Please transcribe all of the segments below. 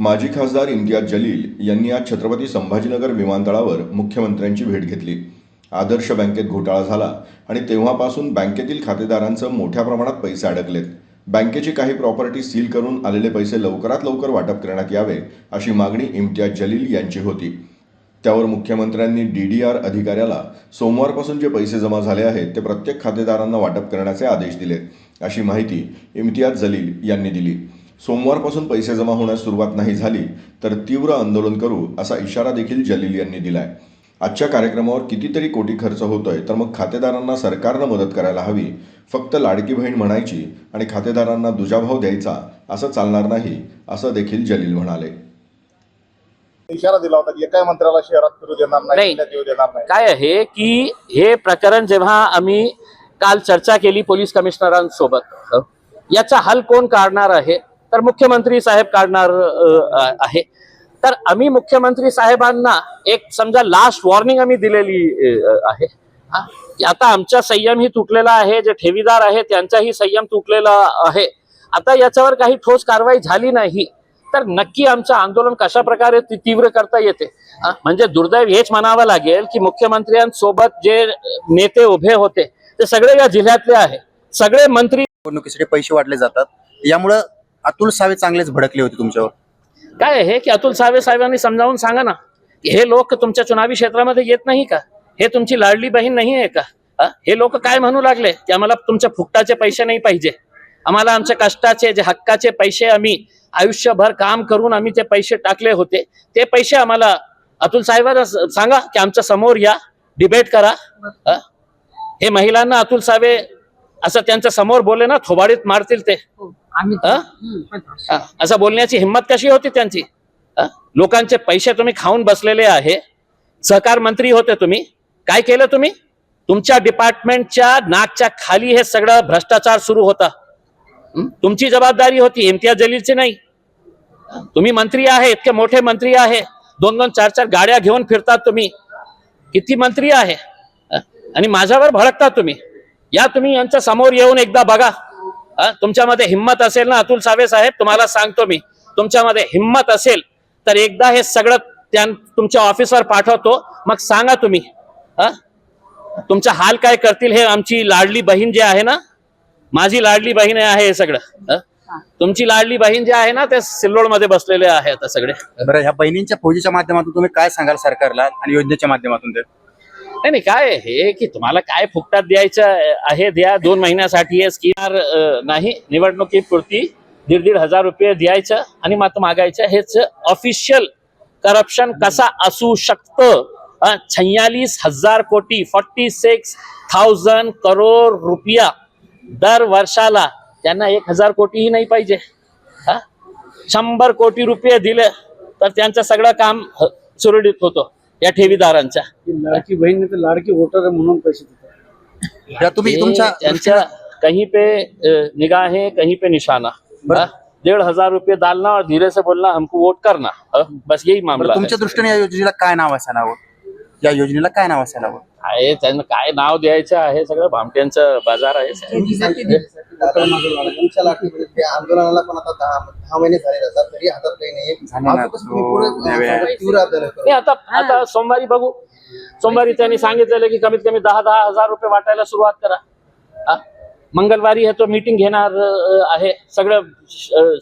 माजी खासदार इम्तियाज जलील यांनी आज छत्रपती संभाजीनगर विमानतळावर मुख्यमंत्र्यांची भेट घेतली. आदर्श बँकेत घोटाळा झाला आणि तेव्हापासून बँकेतील खातेदारांचं मोठ्या प्रमाणात पैसे अडकलेत. बँकेची काही प्रॉपर्टी सील करून आलेले पैसे लवकरात लवकर वाटप करण्यात यावे अशी मागणी इम्तियाज जलील यांची होती. त्यावर मुख्यमंत्र्यांनी डी डी आर अधिकाऱ्याला सोमवारपासून जे पैसे जमा झाले आहेत ते प्रत्येक खातेदारांना वाटप करण्याचे आदेश दिले अशी माहिती इम्तियाज जलील यांनी दिली. सोमवारपासून पैसे जमा होण्यास सुरुवात नाही झाली तर तीव्र आंदोलन करू असा इशारा देखील जलील यांनी दिलाय. आजच्या कार्यक्रमावर कितीतरी कोटी खर्च होतोय तर मग खातेदारांना सरकारनं मदत करायला हवी फक्त लाडकी बहीण म्हणायची आणि खातेदारांना दुजाभाव द्यायचा असं चालणार नाही असं देखील जलील म्हणाले. इशारा दिला होता की एकाही मंत्र्याला शहरात फिरू देणार नाही देणार नाही. काय आहे की हे प्रकरण जेव्हा आम्ही काल चर्चा केली पोलीस कमिशनरांसोबत याचा हल कोण काढणार आहे? तर मुख्यमंत्री साहेब काढणार आहे. तर आम्ही मुख्यमंत्री साहेबांना एक समजा लास्ट वॉर्निंग आम्ही दिलेली आहे. की आता आमचा संयम ही तुटलेला आहे जे ठेवीदार आहे त्यांचाही संयम तुटलेला आहे. आता याच्यावर काही ठोस कारवाई झाली नाही तर नक्की आमचं आंदोलन कशा प्रकारे ती- तीव्र करता येते? म्हणजे दुर्दैव हेच म्हणावं लागेल की मुख्यमंत्र्यांसोबत जे नेते उभे होते ते सगळे या जिल्ह्यातले आहे. सगळे मंत्री निवडणुकीसाठी पैसे वाटले जातात. यामुळं अतुल सावे चांगलेच भडकले होते तुमच्यावर. काय हे की अतुल सावे साहेबांनी समजावून सांगा ना. हे लोक तुमच्या चुनावी क्षेत्रामध्ये येत नाही का? हे तुमची लाडली बहीण नाही आहे का? हे लोक काय म्हणू लागले? की आम्हाला तुमच्या फुकटाचे पैसे नाही पाहिजे. आम्हाला आमच्या कष्टाचे जे हक्काचे पैसे आम्ही आयुष्यभर काम करून आम्ही ते पैसे टाकले होते ते पैसे आम्हाला अतुल साहेबांना सांगा की आमच्यासमोर या. डिबेट करा. हे महिलांना अतुल सावे असं त्यांच्यासमोर बोलले ना थोबाडीत मारतील ते. हा? असं. बोलण्याची हिंमत कशी होती त्यांची? लोकांचे पैसे तुम्ही खाऊन बसलेले आहे. सहकार मंत्री होते तुम्ही. काय केलं तुम्ही? तुमच्या डिपार्टमेंटच्या नाकच्या खाली हे सगळं भ्रष्टाचार सुरू होता? तुमची जबाबदारी होती इम्तियाज जलीलची नाही. तुम्ही मंत्री आहे इतके मोठे मंत्री आहे. दोन दोन चार चार गाड्या घेऊन फिरतात तुम्ही. किती मंत्री आहे? आणि माझ्यावर भडकतात तुम्ही. या तुम्ही यांच्या समोर येऊन एकदा बघा. तुमच्यामध्ये हिंमत असेल ना अतुल सावे साहेब? तुम्हाला सांगतो मी. तुमच्यामध्ये हिंमत असेल तर एकदा हे सगळं त्या तुमच्या ऑफिसवर पाठवतो. मग सांगा तुम्ही. तुमचा हाल काय करतील हे आमची लाडली बहीण जी आहे ना? माझी लाडली बहीण आहे हे सगळं. तुमची लाडली बहीण जे आहे ना ते सिल्लोडमध्ये बसलेले आहे आता सगळे. बरं ह्या बहिणींच्या फौजीच्या माध्यमातून तुम्ही काय सांगाल सरकारला आणि योजनेच्या माध्यमातून ते? नाही नाही काय हे की तुम्हाला काय फुकटात द्यायचं आहे द्या दोन महिन्यासाठी हे स्कीम नाही. निवडणुकीपुरती दीड दीड हजार रुपये द्यायचं आणि मात्र मागायचं. हेच ऑफिशियल करप्शन कसा असू शकतं? छयालीस हजार कोटी फॉर्टी सिक्स थाउजंड करोड रुपया दर वर्षाला. त्यांना एक हजार कोटीही नाही पाहिजे. हा? शंभर कोटी रुपये दिले तर त्यांचं सगळं काम सुरळीत होतं. या ठेवीदारांच्या. लाडकी बहीण लाडकी वोटर आहे म्हणून पैसे देतात. तुम्ही हे तुमच्या त्यांच्या कहीं पे निगाहें कहीं पे निशाना हाँ? डेढ़ हजार रुपये डालना और धीरे से बोलना हमको वोट करना. हाँ? बस यही मामला है. तुमच्या दृष्टीने या योजनेला काय नाव असायला हवं? या योजनेला काय नाव असायला हवं? आहे त्यांना काय नाव द्यायचं आहे सगळं भामट्यांचं बाजार आहे. आंदोलनाला पण आता दहा दहा महिने झाले जातात तरी हातात काही नाही. झाले ना. अजून कसं तुम्ही पुढे, हो, आता आता सोमवारी बघू. सोमवारी त्यांनी सांगितलेलं की कमीत कमी दहा दहा हजार रुपये वाटायला सुरुवात करा? मंगळवारी हे तो मीटिंग घेणार आहे. सगळं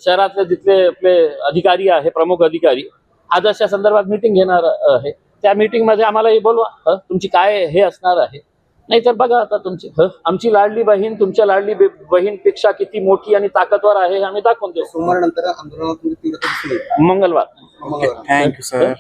शहरातले जिथले आपले अधिकारी आहे प्रमुख अधिकारी आदर्शच्या संदर्भात मीटिंग घेणार आहे. त्या मीटिंगमध्ये आम्हालाही बोलवा हं? तुमची काय हे असणार आहे? नाहीतर बघा आता तुमची हं? आमची लाडली बहीण तुमच्या लाडली बहीणपेक्षा किती मोठी आणि ताकदवर आहे हे आम्ही दाखवून देऊ. सोमवार नंतर आंदोलनात मंगळवार. Thank you sir